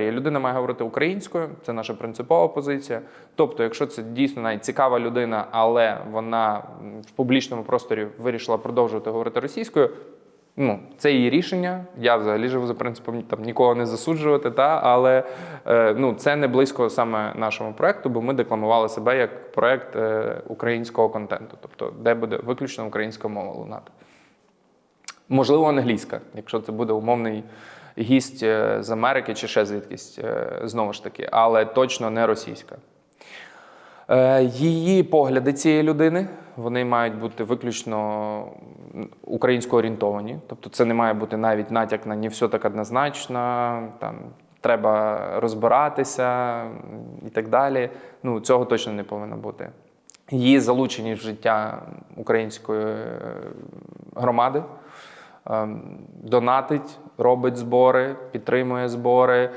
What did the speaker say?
Людина має говорити українською, це наша принципова позиція. Тобто, якщо це дійсно навіть цікава людина, але вона в публічному просторі вирішила продовжувати говорити російською, ну це її рішення. Я взагалі живу за принципом там нікого не засуджувати, та але е, ну це не близько саме нашому проекту, бо ми декламували себе як проект е, українського контенту, тобто де буде виключно українська мова лунати. Можливо, англійська, якщо це буде умовний гість е, з Америки чи ще звідкись, е, знову ж таки, але точно не російська. Е, Її погляди цієї людини вони мають бути виключно українсько орієнтовані. Тобто, це не має бути навіть натяк на не все так однозначно, там треба розбиратися і так далі. Ну, цього точно не повинно бути. Її залученість в життя української громади. Ем, Донатить, робить збори, підтримує збори,